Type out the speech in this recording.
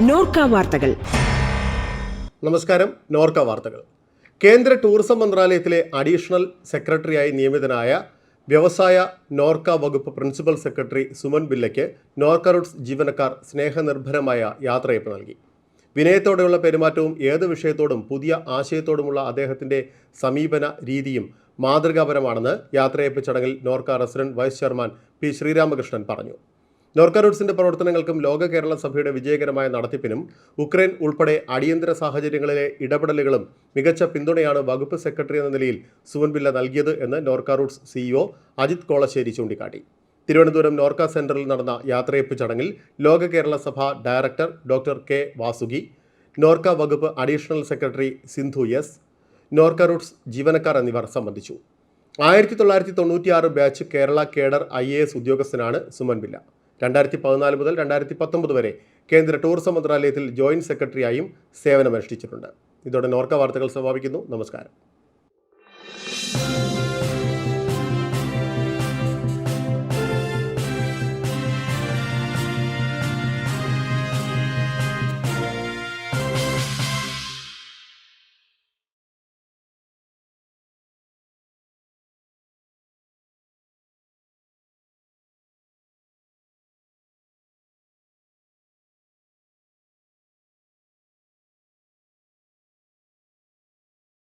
നോർക്ക വാർത്തകൾ. നമസ്കാരം നോർക്ക വാർത്തകൾ. കേന്ദ്ര ടൂറിസം മന്ത്രാലയത്തിലെ അഡീഷണൽ സെക്രട്ടറിയായി നിയമിതനായ വ്യവസായ നോർക്ക വകുപ്പ് പ്രിൻസിപ്പൽ സെക്രട്ടറി സുമൻ ബില്ലയ്ക്ക് നോർക്ക റൂട്ട്സ് ജീവനക്കാർ സ്നേഹനിർഭരമായ യാത്രയപ്പ് നൽകി. വിനയത്തോടെയുള്ള പെരുമാറ്റവും ഏത് വിഷയത്തോടും പുതിയ ആശയത്തോടുമുള്ള അദ്ദേഹത്തിന്റെ സമീപന രീതിയും മാതൃകാപരമാണെന്ന് യാത്രയപ്പ് ചടങ്ങിൽ NORKA resident vice chairman P Sreeramakrishnan പറഞ്ഞു. നോർക്ക റൂട്ട്സിന്റെ പ്രവർത്തനങ്ങൾക്കും ലോക കേരള സഭയുടെ വിജയകരമായ നടത്തിപ്പിനും ഉക്രൈൻ ഉൾപ്പെടെ അടിയന്തര സാഹചര്യങ്ങളിലെ ഇടപെടലുകളും മികച്ച പിന്തുണയാണ് വകുപ്പ് സെക്രട്ടറി എന്ന നിലയിൽ സുവൻ ബില്ല നൽകിയത് എന്ന് നോർക്ക റൂട്ട്സ് സിഇഒ അജിത് കോളശ്ശേരി ചൂണ്ടിക്കാട്ടി. തിരുവനന്തപുരം നോർക്ക സെന്ററിൽ നടന്ന യാത്രയപ്പ് ചടങ്ങിൽ Loka Kerala Sabha director doctor K Vasuki NORKA വകുപ്പ് additional secretary Sindhu S NORKA Roots ജീവനക്കാർ എന്നിവർ സംബന്ധിച്ചു. ആയിരത്തി തൊള്ളായിരത്തി തൊണ്ണൂറ്റിയാറ് batch Kerala cadre I A S ഉദ്യോഗസ്ഥനാണ് സുമൻ പിള്ള രണ്ടായിരത്തി പതിനാല് മുതൽ രണ്ടായിരത്തി പത്തൊമ്പത് വരെ കേന്ദ്ര ടൂറിസം മന്ത്രാലയത്തിൽ ജോയിന്റ് സെക്രട്ടറിയായും സേവനമനുഷ്ഠിച്ചിട്ടുണ്ട്. ഇതോടെ നോർക്ക വാർത്തകൾ സമാപിക്കുന്നു. നമസ്കാരം.